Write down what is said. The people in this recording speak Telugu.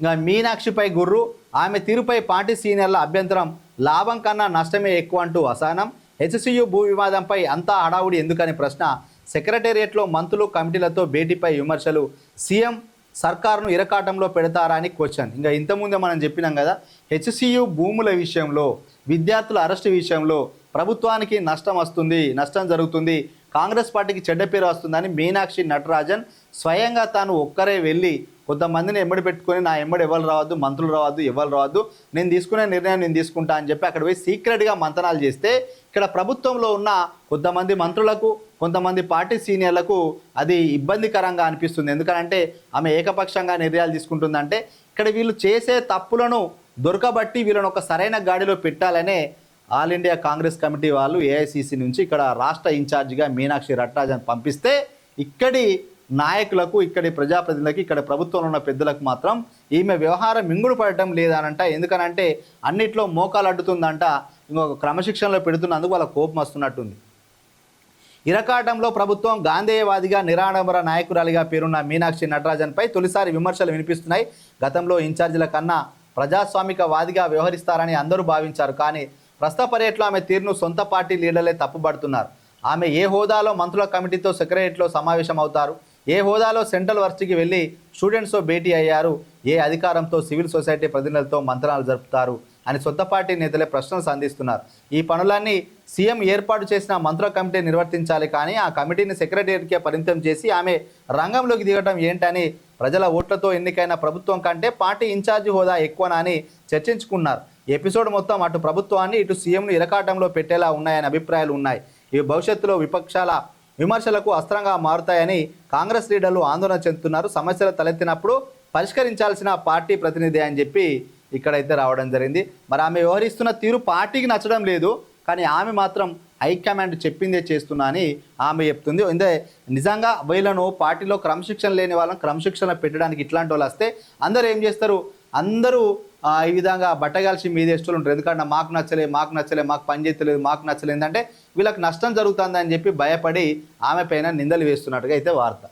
ఇంకా మీనాక్షిపై గుర్రు ఆమె తీరుపై పార్టీ సీనియర్ల అభ్యంతరం లాభం కన్నా నష్టమే ఎక్కువ అంటూ అసహనం. హెచ్సియు భూ వివాదంపై అంతా హడావుడి ఎందుకని ప్రశ్న. సెక్రటేరియట్లో మంత్రులు కమిటీలతో భేటీపై విమర్శలు. సీఎం సర్కారును ఇరకాటంలో పెడతారా అని క్వశ్చన్. ఇంకా ఇంతకుముందే మనం చెప్పినాం కదా హెచ్సియు భూముల విషయంలో విద్యార్థుల అరెస్టు విషయంలో ప్రభుత్వానికి నష్టం వస్తుంది నష్టం జరుగుతుంది. కాంగ్రెస్ పార్టీకి చెడ్డ పేరు వస్తుందని మీనాక్షి నటరాజన్ స్వయంగా తాను ఒక్కరే వెళ్ళి కొంతమందిని ఎమ్మడి పెట్టుకొని నా ఎమ్మడి ఎవరు రావద్దు మంత్రులు రావద్దు ఎవరు రావద్దు నేను తీసుకునే నిర్ణయం నేను తీసుకుంటా అని చెప్పి అక్కడ పోయి సీక్రెట్గా మంతనాలు చేస్తే ఇక్కడ ప్రభుత్వంలో ఉన్న కొంతమంది మంత్రులకు కొంతమంది పార్టీ సీనియర్లకు అది ఇబ్బందికరంగా అనిపిస్తుంది. ఎందుకంటే ఆమె ఏకపక్షంగా నిర్ణయాలు తీసుకుంటుందంటే ఇక్కడ వీళ్ళు చేసే తప్పులను దొరకబట్టి వీళ్ళని ఒక సరైన గాడిలో పెట్టాలనే ఆల్ ఇండియా కాంగ్రెస్ కమిటీ వాళ్ళు ఏఐసిసి నుంచి ఇక్కడ రాష్ట్ర ఇన్ఛార్జిగా మీనాక్షి రట్రాజన్ పంపిస్తే ఇక్కడి నాయకులకు ఇక్కడి ప్రజాప్రతినిధులకు ఇక్కడ ప్రభుత్వంలో ఉన్న పెద్దలకు మాత్రం ఈమె వ్యవహారం మింగుడు పడటం లేదనంట. ఎందుకనంటే అన్నిట్లో మోకాలు అడ్డుతుందంట. ఇంకొక క్రమశిక్షణలో పెడుతున్నందుకు వాళ్ళ కోపం వస్తున్నట్టుంది. ఇరకాటంలో ప్రభుత్వం గాంధేయవాదిగా నిరాడంబర నాయకురాలిగా పేరున్న మీనాక్షి నటరాజన్పై తొలిసారి విమర్శలు వినిపిస్తున్నాయి. గతంలో ఇన్ఛార్జీల కన్నా ప్రజాస్వామిక వాదిగా వ్యవహరిస్తారని అందరూ భావించారు. కానీ ప్రస్తుత పర్యటనలో ఆమె తీరును సొంత పార్టీ లీడర్లే తప్పుపడుతున్నారు ఆమె ఏ హోదాలో మంత్రుల కమిటీతో సెక్రటరీలో సమావేశం అవుతారు ఏ హోదాలో సెంట్రల్ వర్సిటీకి వెళ్ళి స్టూడెంట్స్తో భేటీ అయ్యారు? ఏ అధికారంతో సివిల్ సొసైటీ ప్రతినిధులతో మంత్రాలు జరుపుతారు? అని సొంత పార్టీ నేతలే ప్రశ్నలు సంధిస్తున్నారు. ఈ పనులన్నీ సీఎం ఏర్పాటు చేసిన మంత్రుల కమిటీ నిర్వర్తించాలి కానీ ఆ కమిటీని సెక్రటేరియట్కే పరిమితం చేసి ఆమె రంగంలోకి దిగటం ఏంటని ప్రజల ఓట్లతో ఎన్నికైన ప్రభుత్వం కంటే పార్టీ ఇన్ఛార్జి హోదా ఎక్కువనా అని చర్చించుకున్నారు. ఎపిసోడ్ మొత్తం అటు ప్రభుత్వాన్ని ఇటు సీఎంను ఇరకాటంలో పెట్టేలా ఉన్నాయని అభిప్రాయాలు ఉన్నాయి. ఇవి భవిష్యత్తులో విపక్షాల విమర్శలకు అస్త్రంగా మారుతాయని కాంగ్రెస్ లీడర్లు ఆందోళన చెందుతున్నారు. సమస్యలు తలెత్తినప్పుడు పరిష్కరించాల్సిన పార్టీ ప్రతినిధి అని చెప్పి ఇక్కడైతే రావడం జరిగింది. మరి ఆమె వ్యవహరిస్తున్న తీరు పార్టీకి నచ్చడం లేదు. కానీ ఆమె మాత్రం హైకమాండ్ చెప్పిందే చేస్తున్నా అని ఆమె చెప్తుంది. అంటే నిజంగా వీళ్ళను పార్టీలో క్రమశిక్షణ లేని వాళ్ళని క్రమశిక్షణ పెట్టడానికి ఇట్లాంటి వాళ్ళు వస్తే అందరూ ఏం చేస్తారు? అందరూ ఈ విధంగా బట్టగాల్సి మీదేస్తులు ఉంటారు. ఎందుకంటే మాకు నచ్చలే మాకు నచ్చలే మాకు పని చేయలేదు మాకు నచ్చలేదు. అంటే వీళ్ళకి నష్టం జరుగుతుందని చెప్పి భయపడి ఆమె పైన నిందలు వేస్తున్నట్టుగా అయితే వార్త.